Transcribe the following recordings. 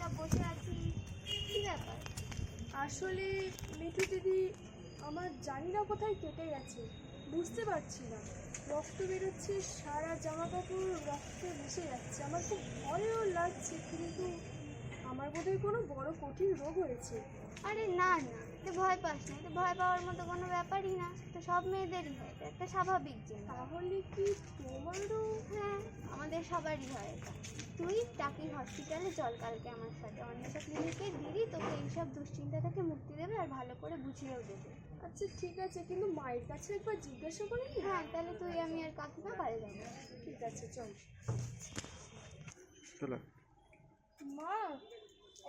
না বসে ব্যাপার আসলে মিঠু দিদি আমার জানি না কোথায় কেটে গেছে, বুঝতে পারছি না। রক্ত বেরোচ্ছে, সারা জামা কাপড় রক্তে মিশে যাচ্ছে। আমার খুব ভয়ও লাগছে, কিন্তু আমার বোধহয় কোনো বড় কঠিন রোগ হয়েছে। আরে না না। তো ভয় পাস না তো ভয় পাওয়ার মতো কোনো ব্যাপারই না। তো সব মেয়েদেরই হয় এটা একটা স্বাভাবিক জিনিস। তাহলে কি তোমারও? হ্যাঁ আমাদের সবারই হয় এটা। তুই টাকি হসপিটালে চল কালকে আমার সাথে। অনেকটা ক্লিনিকে দিদি তোকে এইসব দুশ্চিন্তা থেকে মুক্তি দেবে আর ভালো করে বুঝিয়েও দেবে। আচ্ছা ঠিক আছে কিন্তু মায়ের কাছে একবার জিজ্ঞাসা করে নি? হ্যাঁ তাহলে তুই আমি আর কাকিমা কাল যাব। ঠিক আছে চল। চলো। মা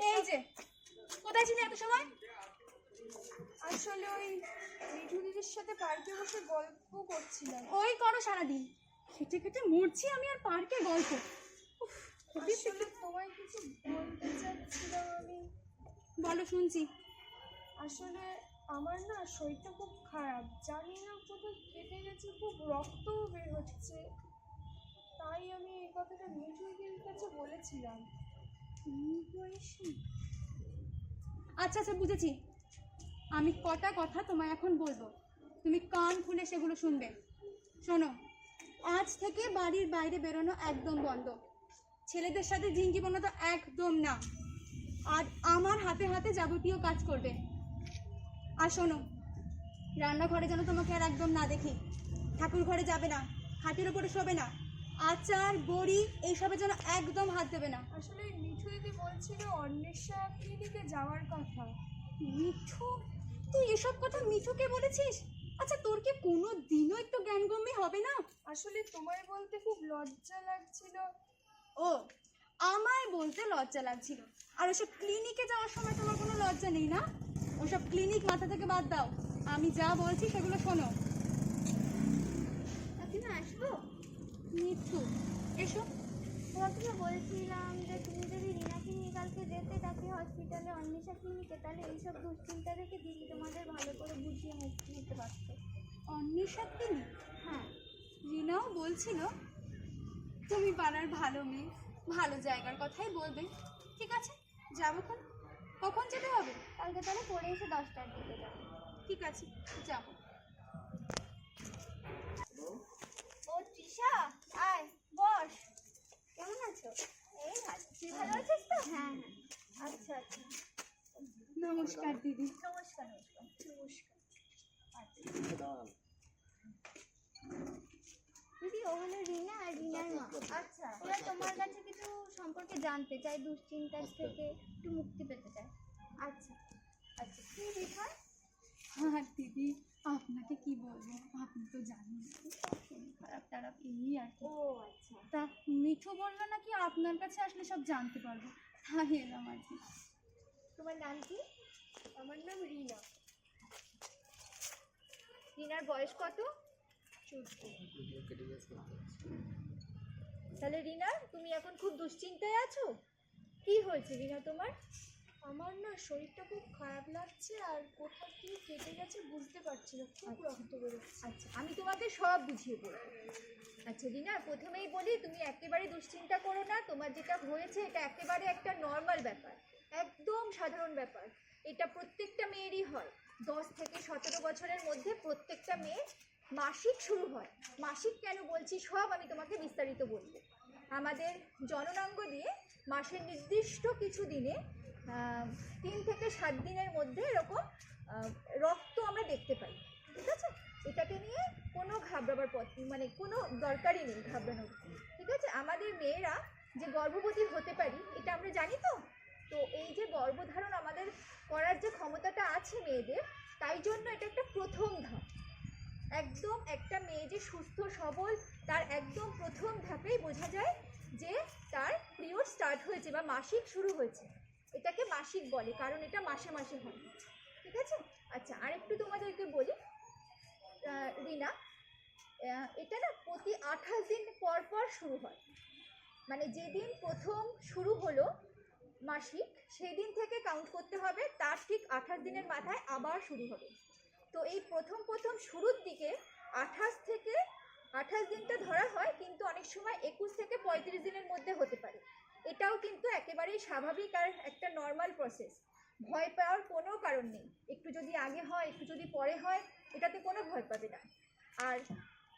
এই যে কোথায় ছিলে এত সময়? আসলে ওই মিঠু দিদির সাথে পার্কে বসে গল্প করছিলাম। ওই করো সারাদিন। খেটে খেটে মরছি আমি আর পার্কে গল্প। আসলে তোমায় কিছু বলতে চাচ্ছিলাম আমি। বলো শুনছি। আসলে আমার না শরীরটা খুব খারাপ। জানি না কোথায় কেটে গেছে খুব রক্তও বের হচ্ছে। তাই আমি এই কথাটা মিঠুদির কাছে বলেছিলাম। আচ্ছা আচ্ছা বুঝেছি। আমি কটা কথা তোমায় এখন বলব। তুমি কান খুলে সেগুলো শুনবে। শোনো, আজ থেকে বাড়ির বাইরে বেরোনো একদম বন্ধ। ছেলেদের সাথে জিঙ্গিপনা তো একদম না। আর আমার হাতে হাতে যাবতীয় কাজ করবে। আর শোনো, রান্নাঘরে যেন তোমাকে আর একদম না দেখি। ঠাকুর ঘরে যাবে না হাটের উপরে শোবে না। আচার, বড়ি, এইসবে যেন একদম হাত দেবে না। আসলে মিঠু দিদি বলছিল অন্বেষা ক্লিনিকে যাওয়ার কথা। মিঠু তুই এসব কথা মিঠুকে বলেছিস? আচ্ছা তোর কি কোনো দিনও একটু জ্ঞানগম্যি হবে না? আসলে তোমায় বলতে খুব লজ্জা লাগছিল। ও আমায় বলতে লজ্জা লাগছিল। আর ওসব ক্লিনিকে যাওয়ার সময় তোমার কোনো লজ্জা নেই না? ওসব ক্লিনিক মাথা থেকে বাদ দাও। আমি যা বলছি সেগুলো শোনো। কাকিমা আসব? মিঠু এসো। কাকিমা বলছিলাম যে তুমি যদি রিনাকে নিয়ে কালকে যেতে টাকি হসপিটালে অন্বেষা ক্লিনিকে তাহলে এইসব দুশ্চিন্তা থেকে দিদি তোমাদের ভালো করে বুঝিয়ে মুক্তি দিতে পারতো। অন্বেষা ক্লিনিক হ্যাঁ। রিনাও বলছিল তুমি পাড়ার ভালো মেয়ে ভালো জায়গার কথাই বলবে। ঠিক আছে যাব কোন কখন যেতে হবে? কালকে তাহলে পড়ে এসে দশটার দিকে যাব। ঠিক আছে যাব ও তৃষা আয় বস কেমন আছো এই ভালো তুই ভালো আছিস তো হ্যাঁ হ্যাঁ আচ্ছা আচ্ছা নমস্কার দিদি নমস্কার নমস্কার। নমস্কার। দিদি ও হলো রিনা আর রিনার মা। আচ্ছা। ওরা তোমার কাছে কিছু সম্পর্কে জানতে চায় দুশ্চিন্তার থেকে একটু মুক্তি পেতে চায়। আচ্ছা। আচ্ছা কি বিষয়? আর দিদি আপনাকে কি বলব? আপনি তো জানেন। শরীর খারাপ টারাপ এই আর কি। ও আচ্ছা। তা মিঠু বলল নাকি আপনার কাছে আসলে সব জানতে পারব? তাই এলাম আর কি। তোমার নাম কি? আমার নাম রিনা। রিনার বয়স কত? তাহলে রিনা তুমি এখন খুব দুশ্চিন্তায় আছো? কি হয়েছে রিনা তোমার? আমার না শরীরটা খুব খারাপ লাগছে আর কোথা দিয়ে কেটে গেছে বুঝতে পারছি না খুব রক্ত বেরোচ্ছে। আচ্ছা আমি তোমাকে সব বুঝিয়ে বলব। আচ্ছা রিনা প্রথমেই বলি তুমি একেবারে দুশ্চিন্তা করো না। তোমার যেটা হয়েছে এটা একেবারে একটা নর্মাল ব্যাপার। একদম সাধারণ ব্যাপার। এটা প্রত্যেকটা মেয়েরই হয়। দশ থেকে সতেরো বছরের মধ্যে প্রত্যেকটা মেয়ে মাসিক শুরু হয়। মাসিক কেন বলছি? সব আমি তোমাকে বিস্তারিত বলব। আমাদের জননাঙ্গ দিয়ে মাসের নির্দিষ্ট কিছু দিনে তিন থেকে সাত দিনের মধ্যে এরকম রক্ত আমরা দেখতে পাই। ঠিক আছে? এটাকে নিয়ে কোনো ঘাবড়াবার পথ মানে কোনো দরকারই নেই ঘাবড়ানোর। ঠিক আছে? আমাদের মেয়েরা যে গর্ভবতী হতে পারি, এটা আমরা জানি তো? তো এই যে গর্ভধারণ আমাদের করার যে ক্ষমতাটা আছে মেয়েদের, তাই জন্য এটা একটা প্রথম ধাপ। একদম একটা মেয়ে যে সুস্থ, সবল, তার একদম প্রথম ধাপেই বোঝা যায় যে তার পিরিয়ড স্টার্ট হয়েছে বা মাসিক শুরু হয়েছে। এটাকে মাসিক বলে, কারণ এটা মাসে মাসে হয়। ঠিক আছে? আচ্ছা আরেকটু তোমাদেরকে বলি। রিনা এটা না প্রতি আঠাশ দিন পর পর শুরু হয়। মানে যেদিন প্রথম শুরু হলো মাসিক সেই দিন থেকে কাউন্ট করতে হবে, তার ঠিক আঠাশ দিনের মাথায় আবার শুরু হবে। তো এই প্রথম প্রথম শুরুর দিকে আঠাশ থেকে, আঠাশ দিনটা ধরা হয়, কিন্তু অনেক সময় একুশ থেকে পঁয়ত্রিশ দিনের মধ্যে হতে পারে। এটাও কিন্তু একেবারেই স্বাভাবিক আর একটা নর্মাল প্রসেস ভয় পাওয়ার কোনো কারণ নেই। একটু যদি আগে হয়, একটু যদি পরে হয়, এটাতে কোনো ভয় পাবে না। আর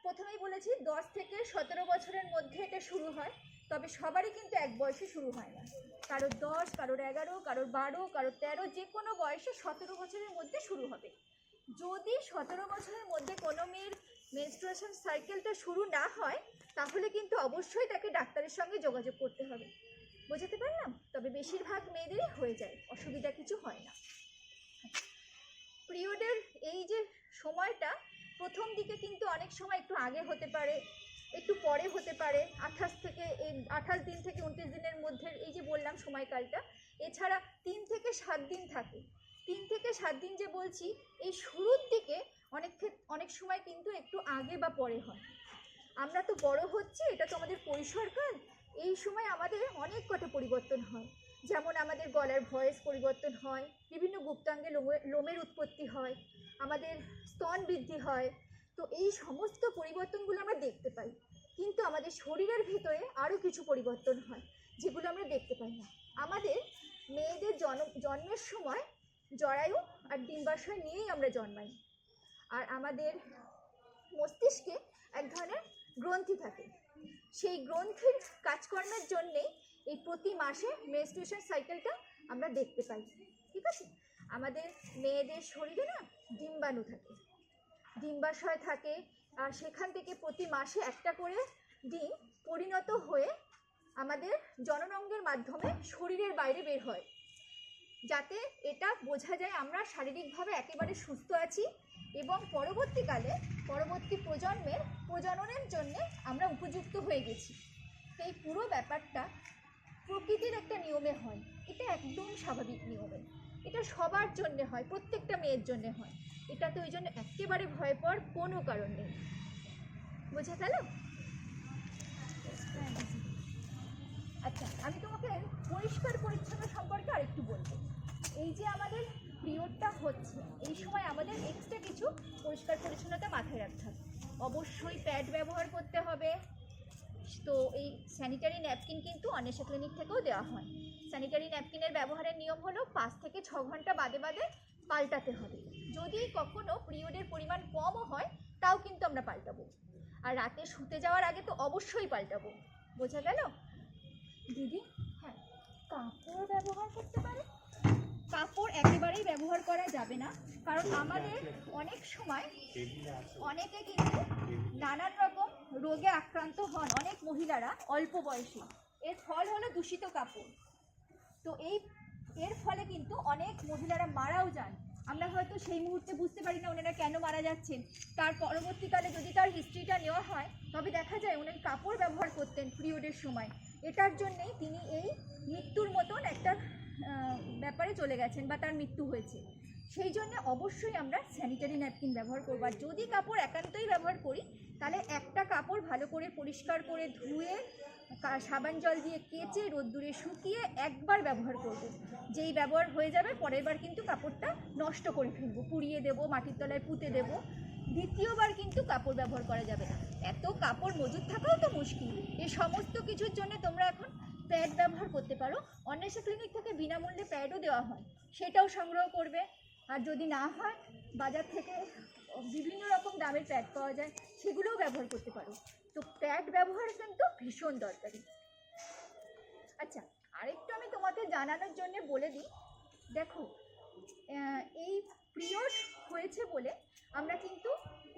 প্রথমেই বলেছি, দশ থেকে সতেরো বছরের মধ্যে এটা শুরু হয়। তবে সবারই কিন্তু এক বয়সে শুরু হয় না। কারোর দশ, কারোর এগারো, কারোর বারো, কারোর তেরো, যে কোনো বয়সে সতেরো বছরের মধ্যে শুরু হবে। যদি সতেরো বছরের মধ্যে কোনো মেয়ের মেনস্ট্রুয়েশন সাইকেলটা শুরু না হয়, তাহলে কিন্তু অবশ্যই তাকে ডাক্তারের সঙ্গে যোগাযোগ করতে হবে। বোঝাতে পারলাম? তবে বেশিরভাগ মেয়েদেরই হয়ে যায়, অসুবিধা কিছু হয় না। পিরিয়ডের এই যে সময়টা, প্রথম দিকে কিন্তু অনেক সময় একটু আগে হতে পারে একটু পরে হতে পারে, আঠাশ থেকে এই আঠাশ দিন থেকে উনত্রিশ দিনের মধ্যে এই যে বললাম সময়কালটা, এছাড়া তিন থেকে সাত দিন থাকে। তিন থেকে সাত দিন যে বলছি, এই শুরুর দিকে অনেক অনেক সময় কিন্তু একটু আগে বা পরে হয়। আমরা তো বড় হচ্ছি, এটা তো আমাদের কৈশোরকাল এই সময় আমাদের অনেক কটা পরিবর্তন হয়। যেমন আমাদের গলার ভয়েস পরিবর্তন হয়, বিভিন্ন গুপ্তাঙ্গে লোমে- লোমের উৎপত্তি হয়, আমাদের স্তন বৃদ্ধি হয় তো এই সমস্ত পরিবর্তনগুলো আমরা দেখতে পাই। কিন্তু আমাদের শরীরের ভিতরে আরও কিছু পরিবর্তন হয়, যেগুলো আমরা দেখতে পাই না। আমাদের মেয়েদের জন্ম জন্মের সময় জরায়ু আর ডিম্বাশয় নিয়েই আমরা জন্মাই। আর আমাদের মস্তিষ্কে এক ধরনের গ্রন্থি থাকে। সেই গ্রন্থির কাজকর্মের জন্যেই এই প্রতি মাসে মেনস্ট্রুয়েশন সাইকেলটা আমরা দেখতে পাই। ঠিক আছে? আমাদের মেয়েদের শরীরে না ডিম্বাণু থাকে। ডিম্বাশয় থাকে, আর সেখান থেকে প্রতি মাসে একটা করে ডিম পরিণত হয়ে আমাদের জননঙ্গের মাধ্যমে শরীরের বাইরে বের হয়। যাতে এটা বোঝা যায় আমরা শারীরিকভাবে একেবারে সুস্থ আছি এবং পরবর্তীকালে, পরবর্তী প্রজন্মের প্রজননের জন্যে আমরা উপযুক্ত হয়ে গেছি। এই পুরো ব্যাপারটা প্রকৃতির একটা নিয়মে হয়। এটা একদম স্বাভাবিক নিয়মে। এটা সবার জন্যে হয়, প্রত্যেকটা মেয়ের জন্যে হয়। এটাতে ওই জন্য একেবারে ভয় পাওয়ার কোনো কারণ নেই। বোঝা গেল আচ্ছা আমি তোমাকে পরিষ্কার পরিচ্ছন্ন সম্পর্কে আরেকটু বলব। এই যে আমাদের পিরিয়ডটা হচ্ছে, এই সময় আমাদের এক্সট্রা কিছু পরিষ্কার পরিচ্ছন্নতা মাথায় রাখতে হবে। অবশ্যই প্যাড ব্যবহার করতে হবে। তো এই স্যানিটারি ন্যাপকিন কিন্তু অনেশা ক্লিনিক থেকেও দেওয়া হয়। স্যানিটারি ন্যাপকিনের ব্যবহারের নিয়ম হলো পাঁচ থেকে ছ ঘণ্টা বাদে বাদে পাল্টাতে হবে। যদি কখনো পিরিয়ডের পরিমাণ কমও হয় তাও কিন্তু আমরা পাল্টাবো। আর রাতে শুতে যাওয়ার আগে তো অবশ্যই পাল্টাবো। বোঝা গেল? দিদি? হ্যাঁ। কাপড় ব্যবহার করতে পারে? কাপড় একেবারেই ব্যবহার করা যাবে না। কারণ আমাদের অনেক সময় অনেকে কিন্তু নানান রকম রোগে আক্রান্ত হন অনেক মহিলারা অল্প বয়সী। এর ফল হলো দূষিত কাপড়। তো এই এর ফলে কিন্তু অনেক মহিলারা মারাও যান। আমরা হয়তো সেই মুহূর্তে বুঝতে পারি না ওনারা কেন মারা যাচ্ছেন। তার পরবর্তীকালে যদি তার হিস্ট্রিটা নেওয়া হয়, তবে দেখা যায় উনি কাপড় ব্যবহার করতেন পিরিয়ডের সময়। এটার জন্যেই তিনি এই মৃত্যুর মতন একটা ব্যাপারে চলে গেছেন বা তার মৃত্যু হয়েছে। সেই জন্য অবশ্যই আমরা স্যানিটারি ন্যাপকিন ব্যবহার করব। আর যদি কাপড় একান্তই ব্যবহার করি, তাহলে একটা কাপড় ভালো করে পরিষ্কার করে ধুয়ে সাবান জল দিয়ে কেচে রোদ্দুরে শুকিয়ে একবার ব্যবহার করব। যেই ব্যবহার হয়ে যাবে পরের বার কিন্তু কাপড়টা নষ্ট করে ফেলব। পুড়িয়ে দেবো, মাটির তলায় পুঁতে দেবো। দ্বিতীয়বার কিন্তু কাপড় ব্যবহার করা যাবে না। এত কাপড় মজুদ থাকাও তো মুশকিল। এই সমস্ত কিছুর জন্য তোমরা এখন প্যাড ব্যবহার করতে পারো। অন্বেষা ক্লিনিক থেকে বিনামূল্যে প্যাডও দেওয়া হয়। সেটাও সংগ্রহ করবে। আর যদি না হয়, বাজার থেকে বিভিন্ন রকম দামের প্যাড পাওয়া যায়, সেগুলোও ব্যবহার করতে পারো। তো প্যাড ব্যবহার কিন্তু ভীষণ দরকারি। আচ্ছা আরেকটু আমি তোমাকে জানানোর জন্য বলে দিই। দেখো এই পিরিয়ড হয়েছে বলে আমরা কিন্তু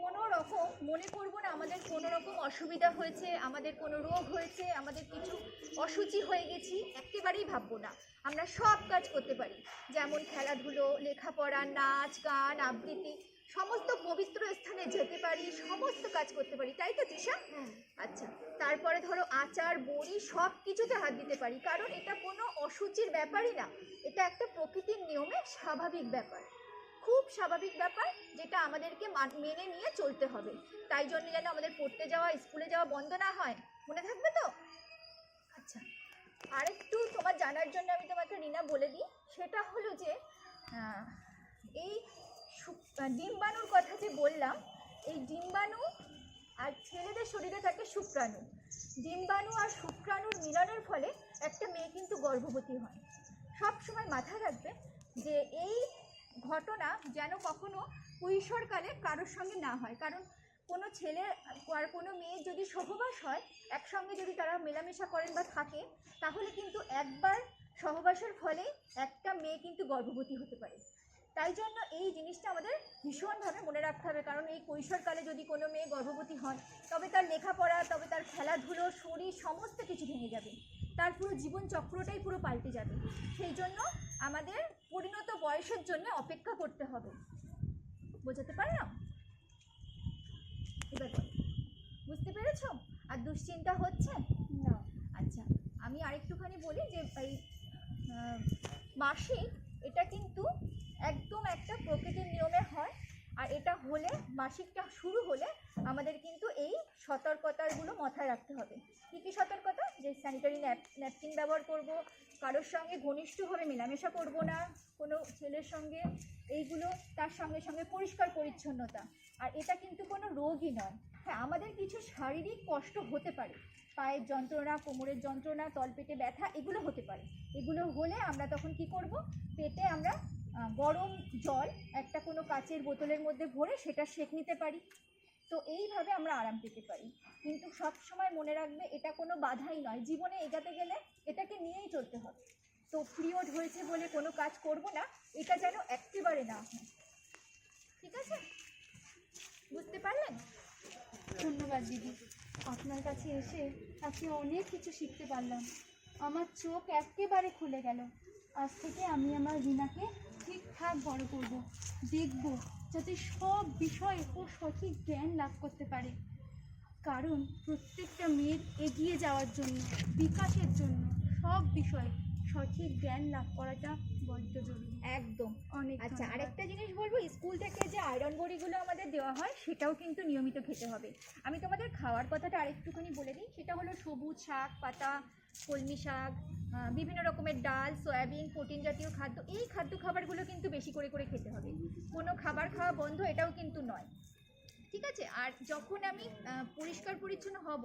কোনো রকম মনে করব না, আমাদের কোনো রকম অসুবিধা হয়েছে, আমাদের কোনো রোগ হয়েছে, আমাদের কিছু অসুচি হয়ে গেছি, একেবারেই ভাববো না। আমরা সব কাজ করতে পারি। যেমন খেলাধুলো, লেখাপড়া, নাচ, গান, আবৃত্তি। সমস্ত পবিত্র স্থানে যেতে পারি সমস্ত কাজ করতে পারি তাই তো তৃষা আচ্ছা তারপরে ধরো আচার বড়ি সব কিছুতে হাত দিতে পারি কারণ এটা কোনো অসুচির ব্যাপারই না। এটা একটা প্রকৃতির নিয়মে স্বাভাবিক ব্যাপার। খুব স্বাভাবিক ব্যাপার যেটা আমাদেরকে মান- মেনে নিয়ে চলতে হবে। তাই জন্য যেন আমাদের পড়তে যাওয়া স্কুলে যাওয়া বন্ধ না হয়। মনে থাকবে তো? আচ্ছা আরেকটু তোমার জানার জন্য আমি তোমাকে রিনা বলে দিই। সেটা হলো যে এই ডিম্বাণুর কথা যে বললাম, এই ডিম্বাণু আর ছেলেদের শরীরে থাকে শুক্রাণু। ডিম্বাণু আর শুক্রাণুর মিলনের ফলে একটা মেয়ে কিন্তু গর্ভবতী হয়। সব সময় মাথায় রাখবে যে এই ঘটনা যেন কখনো কৈশোরকালে কারোর সঙ্গে না হয়। কারণ কোনো ছেলে আর কোনো মেয়ের যদি সহবাস হয়, একসঙ্গে যদি তারা মেলামেশা করেন বা থাকে, তাহলে কিন্তু একবার সহবাসের ফলে একটা মেয়ে কিন্তু গর্ভবতী হতে পারে। তাই জন্য এই জিনিসটা আমাদের ভীষণভাবে মনে রাখতে হবে। কারণ এই কৈশোরকালে যদি কোনো মেয়ে গর্ভবতী হয়, তবে তার লেখাপড়া, তবে তার খেলাধুলো, শরীর সমস্ত কিছু ভেঙে যাবে। তার পুরো জীবন চক্রটাই পুরো পাল্টে যাবে। সেই জন্য আমাদের পরিণত বয়সের জন্য অপেক্ষা করতে হবে। বোঝাতে পারলাম? এবার। বুঝতে পেরেছ? আর দুশ্চিন্তা হচ্ছে? না। আচ্ছা আমি আরেকটুখানি বলি যে এই মাসিক একদম একটা প্রকৃতির নিয়মে হয়। আর এটা হলে, মাসিকটা শুরু হলে আমাদের কিন্তু এই সতর্কতাগুলো মাথায় রাখতে হবে। কী কী সতর্কতা? যে স্যানিটারি ন্যাপকিন ব্যবহার করব, কারোর সঙ্গে ঘনিষ্ঠভাবে মেলামেশা করব না, কোনো ছেলের সঙ্গে, এইগুলো তার সঙ্গে সঙ্গে পরিষ্কার পরিচ্ছন্নতা। আর এটা কিন্তু কোনো রোগই নয়। হ্যাঁ আমাদের কিছু শারীরিক কষ্ট হতে পারে। পায়ের যন্ত্রণা, কোমরের যন্ত্রণা, তলপেটে ব্যথা, এগুলো হতে পারে। এগুলো হলে আমরা তখন কি করব? পেটে আমরা গরম জল একটা কোনো কাচের বোতলের মধ্যে ভরে সেটা সেঁক নিতে পারি। তো এইভাবে আমরা আরাম পেতে পারি। কিন্তু সব সময় মনে রাখবে এটা কোনো বাধাই নয়। জীবনে এগাতে গেলে এটাকে নিয়েই চলতে হবে। তো পিরিয়ড হয়েছে বলে কোনো কাজ করব না, এটা যেন একেবারে না হয়। ঠিক আছে? বুঝতে পারলেন? ধন্যবাদ দিদি। আপনার কাছে এসে আজকে অনেক কিছু শিখতে পারলাম। আমার চোখ একেবারে খুলে গেল। আজ থেকে আমি আমার রিনাকে ঠিকঠাক বড় করব, দেখব যাতে সব বিষয়ে ও সঠিক জ্ঞান লাভ করতে পারে। কারণ প্রত্যেকটা মেয়ের এগিয়ে যাওয়ার জন্য, বিকাশের জন্য সব বিষয়ে সঠিক জ্ঞান লাভ করাটা একদম। অনেক আচ্ছা। আরেকটা জিনিস বলব স্কুল থেকে যে আয়রন বড়িগুলো আমাদের দেওয়া হয় সেটাও কিন্তু নিয়মিত খেতে হবে। আমি তোমাদের খাওয়ার কথাটা আরেকটুখানি বলে দিই সেটা হলো সবুজ শাক পাতা কলমি শাক বিভিন্ন রকমের ডাল সয়াবিন প্রোটিন জাতীয় খাদ্য এই খাদ্য খাবারগুলো কিন্তু বেশি করে করে খেতে হবে। কোনো খাবার খাওয়া বন্ধ এটাও কিন্তু নয়। ঠিক আছে? আর যখন আমি পরিষ্কার পরিচ্ছন্ন হব,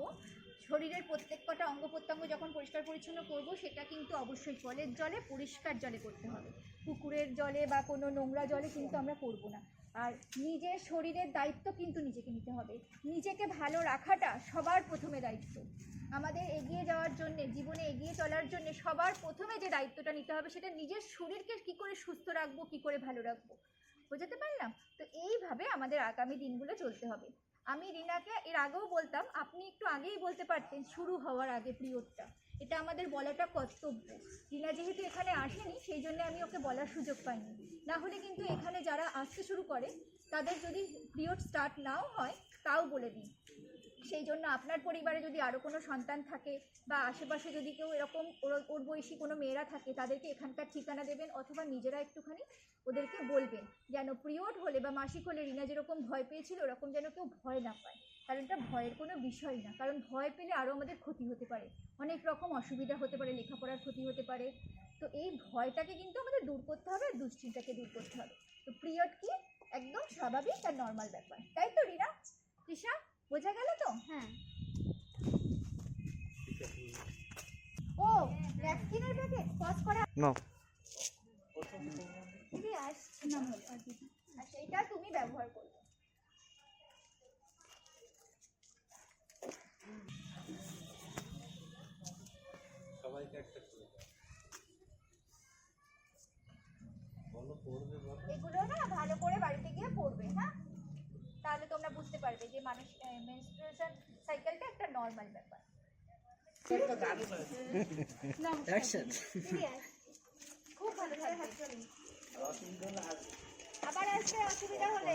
শরীরের প্রত্যেক কটা অঙ্গ প্রত্যঙ্গ যখন পরিষ্কার পরিচ্ছন্ন করব, সেটা কিন্তু অবশ্যই কলের জলে, পরিষ্কার জলে করতে হবে। পুকুরের জলে বা কোনো নোংরা জলে কিন্তু আমরা করব না। আর নিজের শরীরের দায়িত্ব কিন্তু নিজেকে নিতে হবে। নিজেকে ভালো রাখাটা সবার প্রথমে দায়িত্ব। আমাদের এগিয়ে যাওয়ার জন্য, জীবনে এগিয়ে চলার জন্য সবার প্রথমে যে দায়িত্বটা নিতে হবে, সেটা নিজের শরীরকে কি করে সুস্থ রাখব, কি করে ভালো রাখব। বোঝাতে পারলাম? তো এইভাবে আমাদের আগামী দিনগুলো চলতে হবে। আমি রিনাকে এর আগেও বলতাম, আপনি একটু আগেই বলতে পারতেন, শুরু হওয়ার আগে পিরিয়ডটা এটা আমাদের বলাটা কর্তব্য। রিনা যেহেতু এখানে আসেনি, সেই জন্য আমি ওকে বলার সুযোগ পাইনি। না হলে কিন্তু এখানে যারা আসতে শুরু করে, তাদের যদি পিরিয়ড স্টার্ট নাও হয়, তাও বলে দিই। সেই জন্য আপনার পরিবারে যদি আরও কোনো সন্তান থাকে বা আশেপাশে যদি কেউ এরকম ওর বয়সী কোনো মেয়েরা থাকে, তাদেরকে এখানকার ঠিকানা দেবেন অথবা নিজেরা একটুখানি ওদেরকে বলবেন যেন পিরিয়ড হলে বা মাসিক হলে রিনা যেরকম ভয় পেয়েছিল, ওরকম যেন কেউ ভয় না পায়। কারণ এটা ভয়ের কোনো বিষয় না। কারণ ভয় পেলে আরও আমাদের ক্ষতি হতে পারে। অনেক রকম অসুবিধা হতে পারে, লেখাপড়ার ক্ষতি হতে পারে। তো এই ভয়টাকে কিন্তু আমাদের দূর করতে হবে, আর দুশ্চিন্তাকে দূর করতে হবে। তো পিরিয়ড কি? একদম স্বাভাবিক আর নর্মাল ব্যাপার। তাই তো রিনা? তৃষা? বোঝা গেল তো? হ্যাঁ। ও ন্যাপকিনের প্যাকেট পজ করা। না দিদি আসছি না। আচ্ছা এটা তুমি ব্যবহার করবে। সবাইকে একটা করে এগুলো না ভালো করে বাড়িতে গিয়ে পড়বে হ্যাঁ? পারবে যে মানুষ মেনস্ট্রুয়েশন সাইকেলটা একটা নর্মাল ব্যাপার। খুব ভালো থাকবে আবার আসবে অসুবিধা হলে।